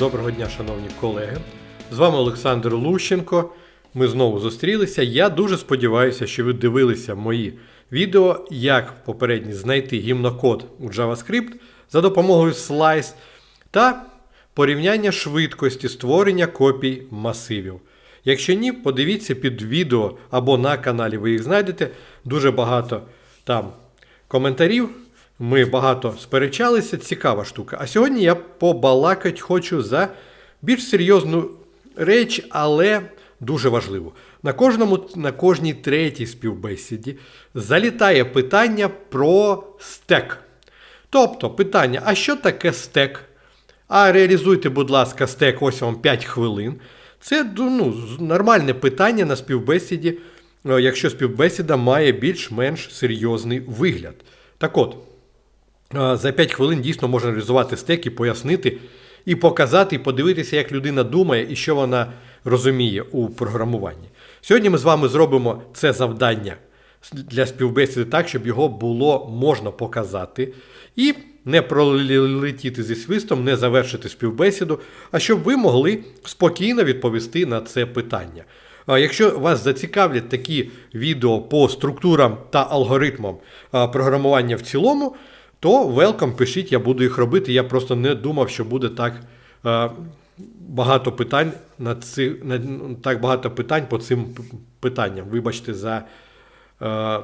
Доброго дня, шановні колеги. З вами Олександр Лущенко. Ми знову зустрілися. Я дуже сподіваюся, що ви дивилися мої відео, як попередні знайти гімнокод у JavaScript за допомогою Slice та порівняння швидкості створення копій масивів. Якщо ні, подивіться під відео або на каналі ви їх знайдете. Дуже багато там коментарів. Ми багато сперечалися, цікава штука. А сьогодні я побалакать хочу за більш серйозну реч, але дуже важливу. На кожному, на кожній третій співбесіді залітає питання про стек. Тобто питання: а що таке стек? А реалізуйте, будь ласка, стек, ось вам 5 хвилин. Це ну, нормальне питання на співбесіді, е, якщо співбесіда має більш-менш серйозний вигляд. Так от, за 5 хвилин дійсно можна реалізувати стек і пояснити, і показати, і подивитися, як людина думає і що вона розуміє у програмуванні. Сьогодні ми з вами зробимо це завдання для співбесіди так, щоб його було можна показати. І не пролетіти зі свистом, не завершити співбесіду, а щоб ви могли спокійно відповісти на це питання. Якщо вас зацікавлять такі відео по структурам та алгоритмам програмування в цілому, то welcome, пишіть, я буду їх робити. Я просто не думав, що буде так а, багато питань на ці, на, так багато питань по цим питанням. Вибачте за е,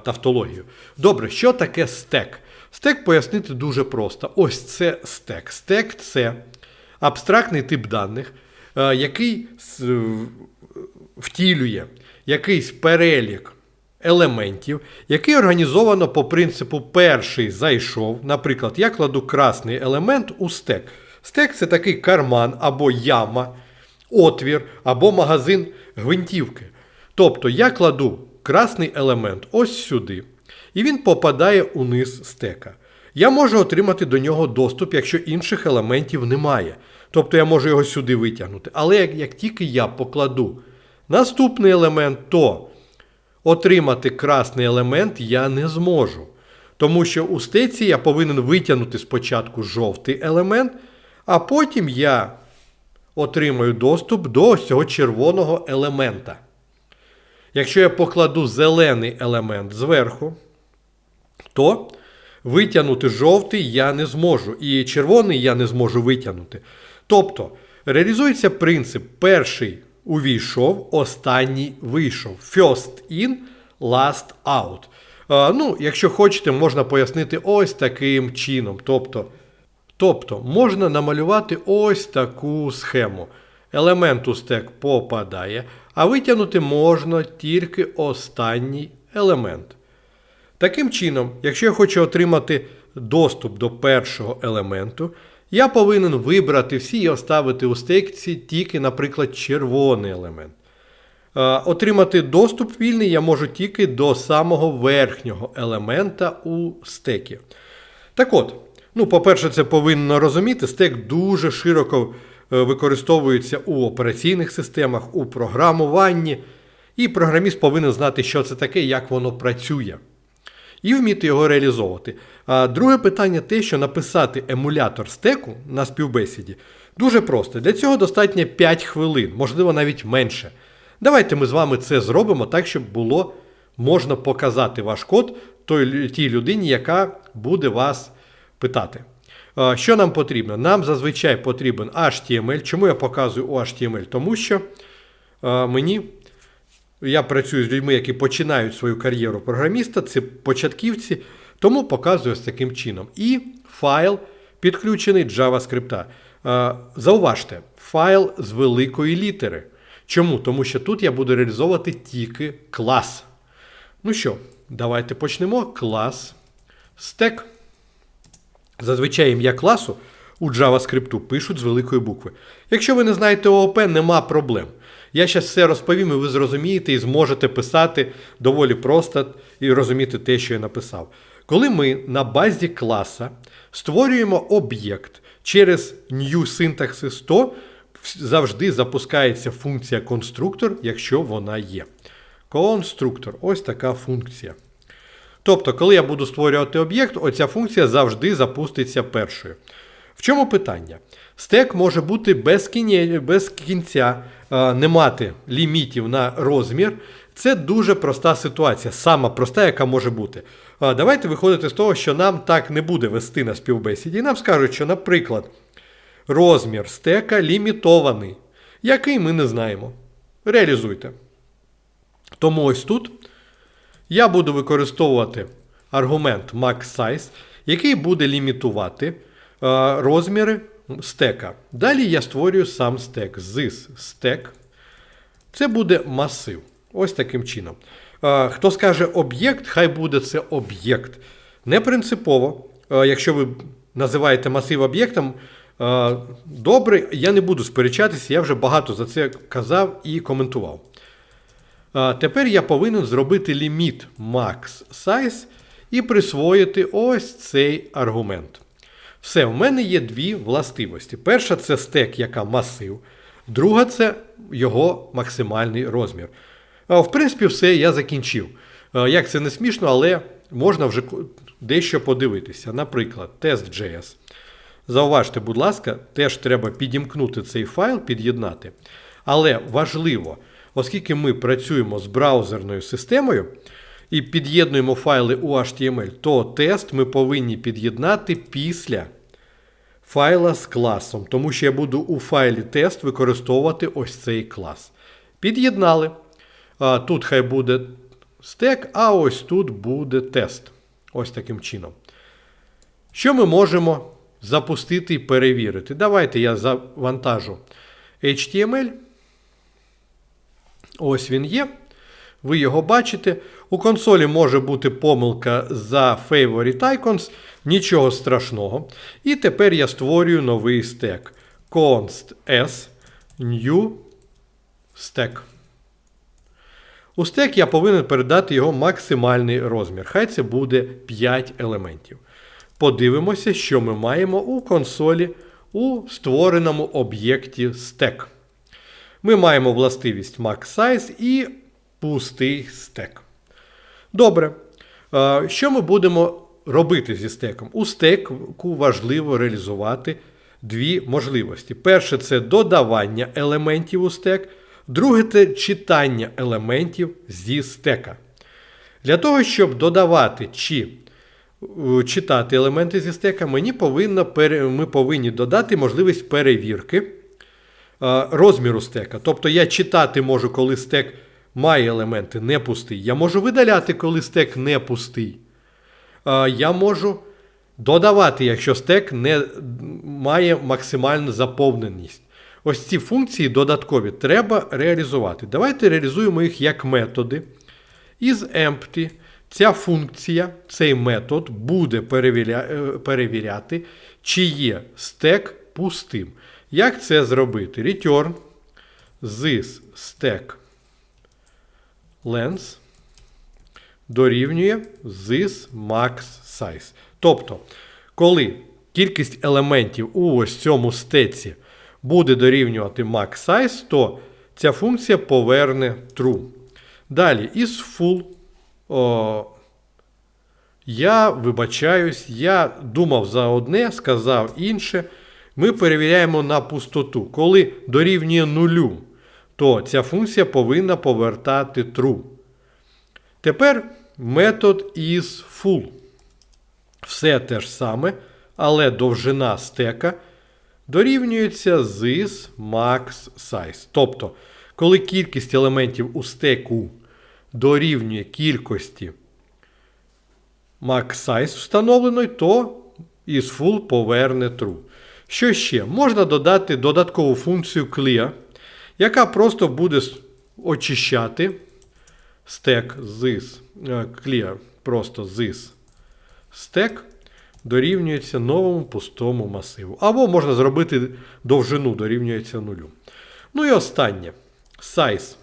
тавтологію. Добре, що таке стек? Стек пояснити дуже просто. Ось це стек. Стек це абстрактний тип даних, е, який втілює якийсь перелік елементів, який організовано по принципу перший зайшов. Наприклад, я кладу красний елемент у стек. Стек це такий карман або яма, отвір або магазин гвинтівки. Тобто я кладу красний елемент ось сюди, і він попадає униз стека. Я можу отримати до нього доступ, якщо інших елементів немає. Тобто я можу його сюди витягнути. Але як, як тільки я покладу наступний елемент, то отримати красний елемент я не зможу. Тому що у стеці я повинен витягнути спочатку жовтий елемент, а потім я отримаю доступ до цього червоного елемента. Якщо я покладу зелений елемент зверху, то витягнути жовтий я не зможу, і червоний я не зможу витягнути. Тобто реалізується принцип: перший увійшов, останній вийшов. First in, last out. А, ну, якщо хочете, можна пояснити ось таким чином. Тобто, тобто можна намалювати ось таку схему. Елемент у стек попадає, а витягнути можна тільки останній елемент. Таким чином, якщо я хочу отримати доступ до першого елементу, я повинен вибрати всі і оставити у стекці тільки, наприклад, червоний елемент. Е, Отримати доступ вільний я можу тільки до самого верхнього елемента у стекі. Так от, ну, по-перше, це повинно розуміти, стек дуже широко е, використовується у операційних системах, у програмуванні, і програміст повинен знати, що це таке, як воно працює і вміти його реалізовувати. А друге питання те, що написати емулятор стеку на співбесіді дуже просто. Для цього достатньо 5 хвилин, можливо, навіть менше. Давайте ми з вами це зробимо так, щоб було можна показати ваш код той, тій людині, яка буде вас питати. Що нам потрібно? Нам зазвичай потрібен HTML. Чому я показую HTML? Тому що мені я працюю з людьми, які починають свою кар'єру програміста, це початківці, тому показую ось таким чином. І файл підключений JavaScript. Зауважте, файл з великої літери. Чому? Тому що тут я буду реалізовувати тільки клас. Ну що, давайте почнемо. Клас stack. Зазвичай ім'я класу у JavaScript пишуть з великої букви. Якщо ви не знаєте ООП, нема проблем. Я зараз все розповім, і ви зрозумієте і зможете писати доволі просто і розуміти те, що я написав. Коли ми на базі класа створюємо об'єкт через new syntaxis, то завжди запускається функція конструктор, якщо вона є. Конструктор ось така функція. Тобто, коли я буду створювати об'єкт, оця функція завжди запуститься першою. В чому питання? Стек може бути без, кіне, без кінця, е, не мати лімітів на розмір. Це дуже проста ситуація, сама проста, яка може бути. Е, Давайте виходити з того, що нам так не буде вести на співбесіді. І нам скажуть, що, наприклад, розмір стека лімітований, який ми не знаємо. Реалізуйте. Тому ось тут я буду використовувати аргумент MaxSize, який буде лімітувати розміри стека. Далі я створюю сам стек. This стек. Це буде масив. Ось таким чином. Хто скаже об'єкт, хай буде це об'єкт. Не принципово, якщо ви називаєте масив об'єктом, добре, я не буду сперечатися, я вже багато за це казав і коментував. Тепер я повинен зробити ліміт max size і присвоїти ось цей аргумент. Все, в мене є дві властивості. Перша це стек, яка масив, друга це його максимальний розмір. В принципі, все я закінчив. Як це не смішно, але можна вже дещо подивитися. Наприклад, test.js. Зауважте, будь ласка, теж треба підімкнути цей файл, під'єднати. Але важливо, оскільки ми працюємо з браузерною системою і під'єднуємо файли у HTML, то тест ми повинні під'єднати після файла з класом, тому що я буду у файлі тест використовувати ось цей клас. Під'єднали. Тут хай буде стек, а ось тут буде тест. Ось таким чином. Що ми можемо запустити і перевірити? Давайте я завантажу HTML. Ось він є. Ви його бачите. У консолі може бути помилка за Favorite Icons, нічого страшного. І тепер я створюю новий стек. const s new stack. У стек я повинен передати його максимальний розмір. Хай це буде 5 елементів. Подивимося, що ми маємо у консолі у створеному об'єкті стек. Ми маємо властивість MaxSize і пустий стек. Добре. Е, Що ми будемо робити зі стеком? У стеку важливо реалізувати дві можливості. Перше це додавання елементів у стек, друге це читання елементів зі стека. Для того, щоб додавати чи е, читати елементи зі стека, мені повинно, ми повинні додати можливість перевірки е, розміру стека. Тобто я читати можу, коли стек має елементи не пустий. Я можу видаляти, коли стек не пустий. Я можу додавати, якщо стек не має максимальну заповненість. Ось ці функції додаткові треба реалізувати. Давайте реалізуємо їх як методи. Із empty ця функція, цей метод буде перевіря... е, перевіряти, чи є стек пустим. Як це зробити? Return this stack length дорівнює this max size. Тобто, коли кількість елементів у ось цьому стеці буде дорівнювати max size, то ця функція поверне true. Далі, із full. О, я вибачаюсь, я думав за одне, сказав інше. Ми перевіряємо на пустоту. Коли дорівнює нулю, то ця функція повинна повертати true. Тепер метод is full. Все те ж саме, але довжина стека дорівнюється this max size. Тобто, коли кількість елементів у стеку дорівнює кількості max size встановленої, то is full поверне true. Що ще? Можна додати додаткову функцію clear, яка просто буде очищати стек this е, clear, просто this стек дорівнюється новому пустому масиву. Або можна зробити довжину дорівнюється нулю. Ну і останнє. Size.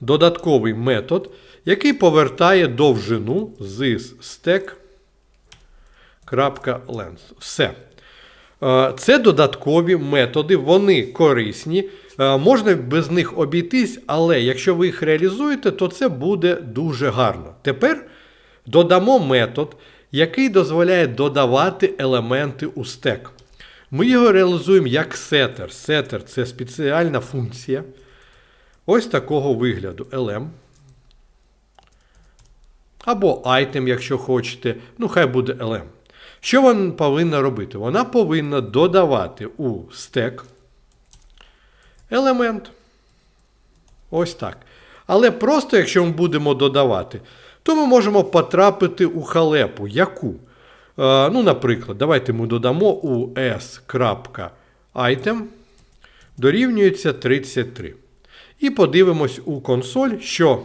Додатковий метод, який повертає довжину this stack.length. Все. Е, Це додаткові методи, вони корисні. Е, Можна без них обійтись, але якщо ви їх реалізуєте, то це буде дуже гарно. Тепер додамо метод, який дозволяє додавати елементи у стек. Ми його реалізуємо як сетер. Сетер це спеціальна функція. Ось такого вигляду lm. Або item, якщо хочете. Ну, хай буде lm. Що вона повинна робити? Вона повинна додавати у стек елемент. Ось так. Але просто, якщо ми будемо додавати, то ми можемо потрапити у халепу. Яку? Е, ну, Наприклад, давайте ми додамо у s.item дорівнюється 33. І подивимось у консоль, що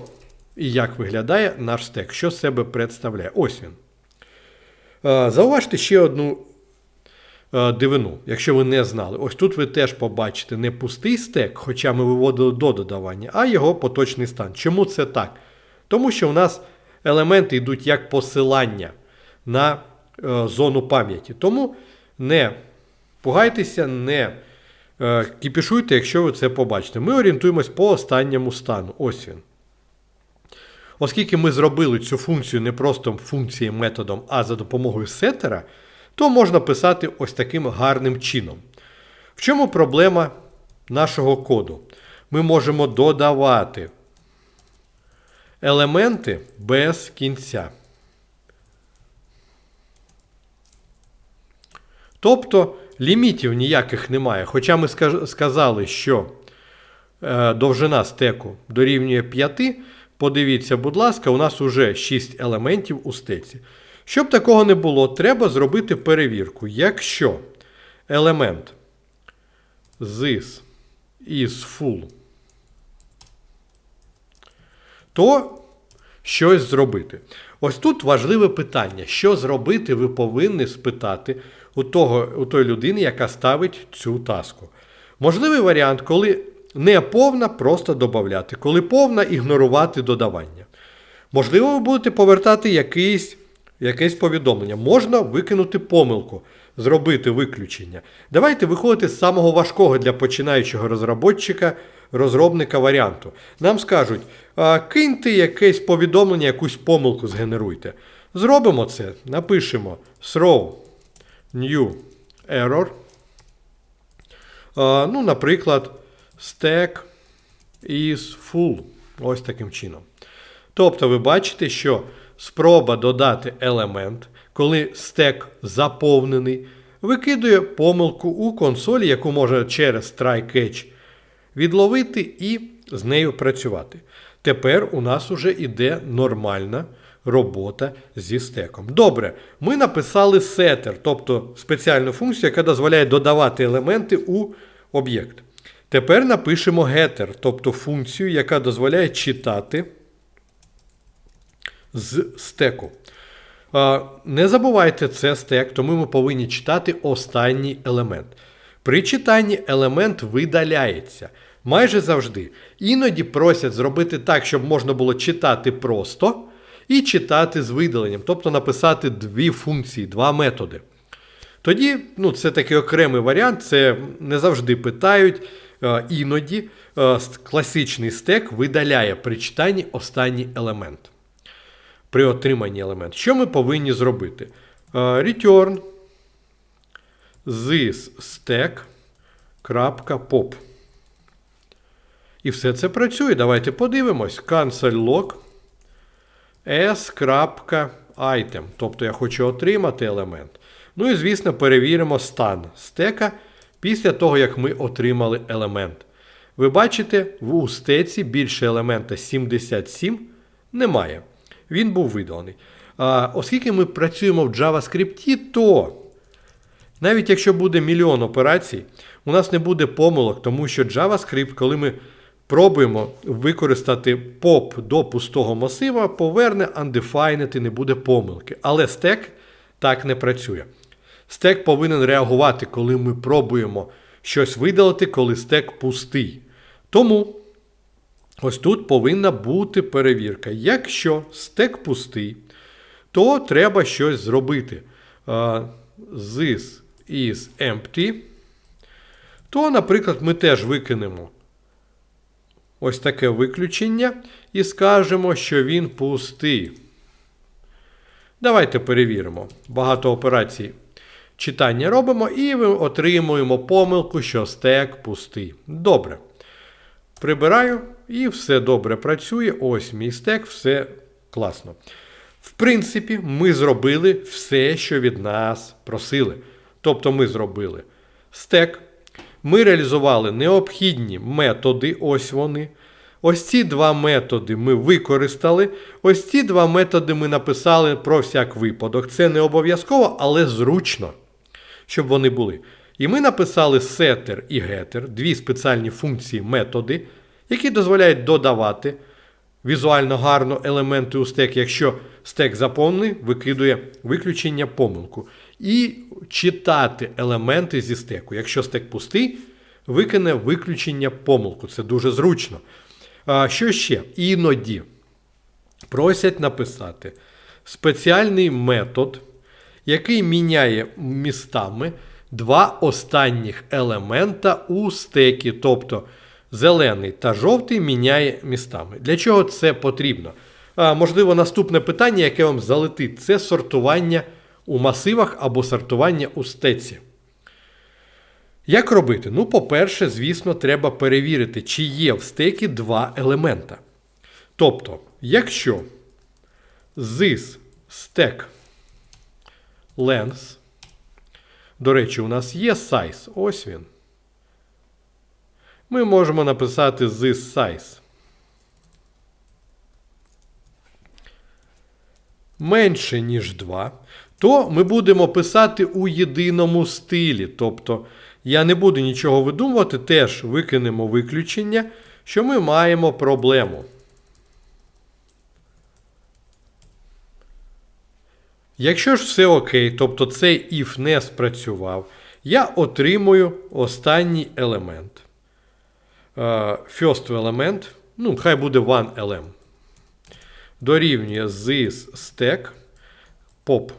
і як виглядає наш стек, що себе представляє. Ось він. Е, Зауважте ще одну дивину, якщо ви не знали. Ось тут ви теж побачите не пустий стек, хоча ми виводили до додавання, а його поточний стан. Чому це так? Тому що у нас елементи йдуть як посилання на е, зону пам'яті. Тому не пугайтеся, не е, кіпішуйте, якщо ви це побачите. Ми орієнтуємось по останньому стану. Ось він. Оскільки ми зробили цю функцію не просто функцією методом, а за допомогою сетера, то можна писати ось таким гарним чином. В чому проблема нашого коду? Ми можемо додавати елементи без кінця. Тобто лімітів ніяких немає. Хоча ми сказали, що е, довжина стеку дорівнює 5. Подивіться, будь ласка, у нас вже 6 елементів у стеці. Щоб такого не було, треба зробити перевірку. Якщо елемент this is full, то щось зробити. Ось тут важливе питання. Що зробити, ви повинні спитати у, того, у той людини, яка ставить цю таску. Можливий варіант, коли не повна, просто додати. Коли повна, ігнорувати додавання. Можливо, ви будете повертати якийсь, якесь повідомлення. Можна викинути помилку, зробити виключення. Давайте виходити з самого важкого для починаючого розробника, розробника варіанту. Нам скажуть, киньте якесь повідомлення, якусь помилку згенеруйте. Зробимо це, напишемо throw new error. Ну, Наприклад, stack is full. Ось таким чином. Тобто, ви бачите, що спроба додати елемент, коли стек заповнений, викидує помилку у консолі, яку можна через try-catch відловити і з нею працювати. Тепер у нас вже йде нормальна робота зі стеком. Добре, ми написали setter, тобто спеціальну функцію, яка дозволяє додавати елементи у об'єкт. Тепер напишемо getter, тобто функцію, яка дозволяє читати з стеку. Не забувайте, це стек, тому ми повинні читати останній елемент. При читанні елемент видаляється майже завжди. Іноді просять зробити так, щоб можна було читати просто і читати з видаленням, тобто написати дві функції, два методи. Тоді, ну, це такий окремий варіант, це не завжди питають. Іноді класичний стек видаляє при читанні останній елемент. При отриманні елемент. Що ми повинні зробити? Е, return this stack.pop. І все це працює. Давайте подивимось. Cancel log s.item. Тобто я хочу отримати елемент. Ну і, звісно, перевіримо стан стека після того, як ми отримали елемент. Ви бачите, в устеці більше елемента 77 немає. Він був виданий. Оскільки ми працюємо в JavaScript, то навіть якщо буде мільйон операцій, у нас не буде помилок, тому що JavaScript, коли ми пробуємо використати поп до пустого масива, поверне undefined і не буде помилки. Але стек так не працює. Стек повинен реагувати, коли ми пробуємо щось видалити, коли стек пустий. Тому ось тут повинна бути перевірка. Якщо стек пустий, то треба щось зробити. This is empty. То, наприклад, ми теж викинемо ось таке виключення і скажемо, що він пустий. Давайте перевіримо. Багато операцій читання робимо і ми отримуємо помилку, що стек пустий. Добре. Прибираю і все добре працює. Ось мій стек, все класно. В принципі, ми зробили все, що від нас просили. Тобто ми зробили стек, ми реалізували необхідні методи, ось вони. Ось ці два методи ми використали. Ось ці два методи ми написали про всяк випадок. Це не обов'язково, але зручно, щоб вони були. І ми написали setter і getter, дві спеціальні функції методи, які дозволяють додавати візуально гарно елементи у стек, якщо стек заповнений, викидує виключення помилку. І читати елементи зі стеку. Якщо стек пустий, викине виключення помилку. Це дуже зручно. Що ще? Іноді просять написати спеціальний метод, який міняє містами два останніх елемента у стекі. Тобто зелений та жовтий міняє містами. Для чого це потрібно? А, можливо, наступне питання, яке вам залетить, це сортування у масивах або сортування у стеці. Як робити? Ну, по-перше, звісно, треба перевірити, чи є в стекі два елемента. Тобто, якщо this stack length, до речі, у нас є size, ось він. Ми можемо написати this size. Менше, ніж 2, то ми будемо писати у єдиному стилі. Тобто я не буду нічого видумувати, теж викинемо виключення, що ми маємо проблему. Якщо ж все окей, тобто цей if не спрацював, я отримую останній елемент. Е, First елемент, ну, хай буде one element. Дорівнює this stack pop.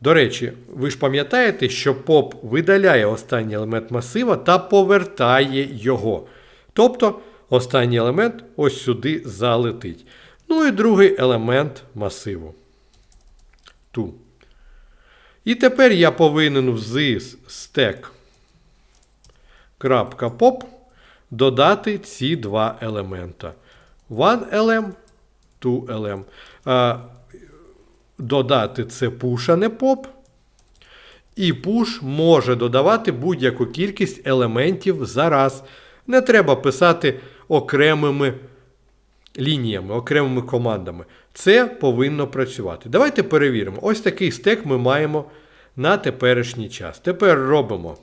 До речі, ви ж пам'ятаєте, що поп видаляє останній елемент масива та повертає його. Тобто останній елемент ось сюди залетить. Ну і другий елемент масиву. Ту. І тепер я повинен в this stack.pop додати ці два елемента. One LM, two LM. Додати це push, а не pop. І push може додавати будь-яку кількість елементів зараз. Не треба писати окремими лініями, окремими командами. Це повинно працювати. Давайте перевіримо. Ось такий стек ми маємо на теперішній час. Тепер робимо.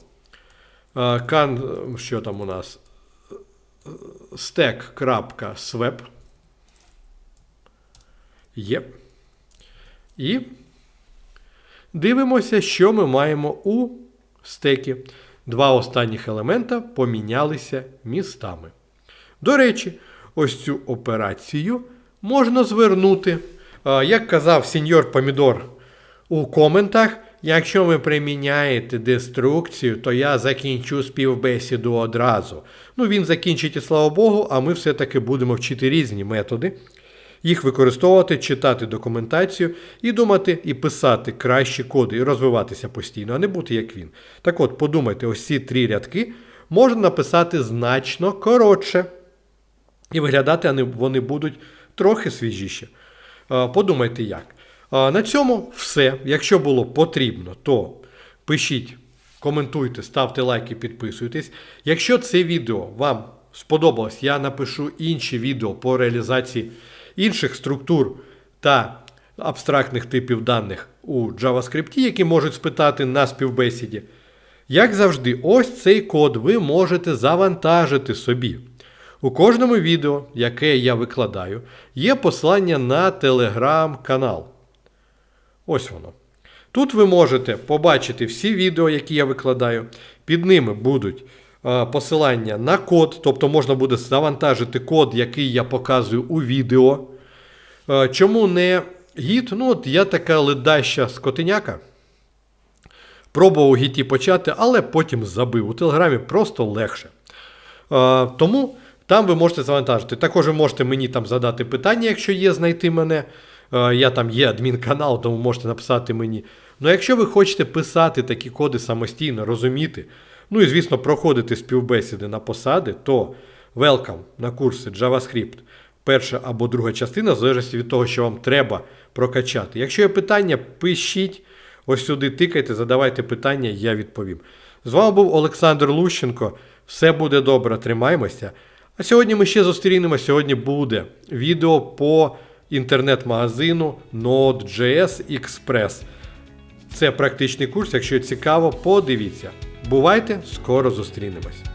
Кан, що там у нас? stack.swap. Є. І дивимося, що ми маємо у стекі. Два останніх елемента помінялися містами. До речі, ось цю операцію можна звернути. Як казав сеньор Помідор у коментах, якщо ви приміняєте деструкцію, то я закінчу співбесіду одразу. Ну, він закінчить і слава Богу, а ми все-таки будемо вчити різні методи. Їх використовувати, читати документацію і думати і писати кращі коди, і розвиватися постійно, а не бути як він. Так от, подумайте, ось ці три рядки можна написати значно коротше. І виглядати вони- будуть трохи свіжіше. Подумайте як. На цьому все. Якщо було потрібно, то пишіть, коментуйте, ставте лайки, підписуйтесь. Якщо це відео вам сподобалось, я напишу інші відео по реалізації інших структур та абстрактних типів даних у JavaScript, які можуть спитати на співбесіді. Як завжди, ось цей код ви можете завантажити собі. У кожному відео, яке я викладаю, є посилання на телеграм-канал. Ось воно. Тут ви можете побачити всі відео, які я викладаю. Під ними будуть е, посилання на код, тобто можна буде завантажити код, який я показую у відео. Е, чому не гід? Ну, от я така ледаща скотиняка. Пробував гіті почати, але потім забив. У Телеграмі просто легше. Е, тому там ви можете завантажити. Також ви можете мені там задати питання, якщо є, знайти мене. Е, Я там є адмінканал, тому можете написати мені. Ну, якщо ви хочете писати такі коди самостійно, розуміти, ну і звісно, проходити співбесіди на посади, то welcome на курси JavaScript. Перша або друга частина, в залежності від того, що вам треба прокачати. Якщо є питання, пишіть. Ось сюди тикайте, задавайте питання, я відповім. З вами був Олександр Лущенко. Все буде добре, тримаймося. А сьогодні ми ще зустрінемося. Сьогодні буде відео по інтернет-магазину Node.js Express. Це практичний курс. Якщо цікаво, подивіться. Бувайте, скоро зустрінемось.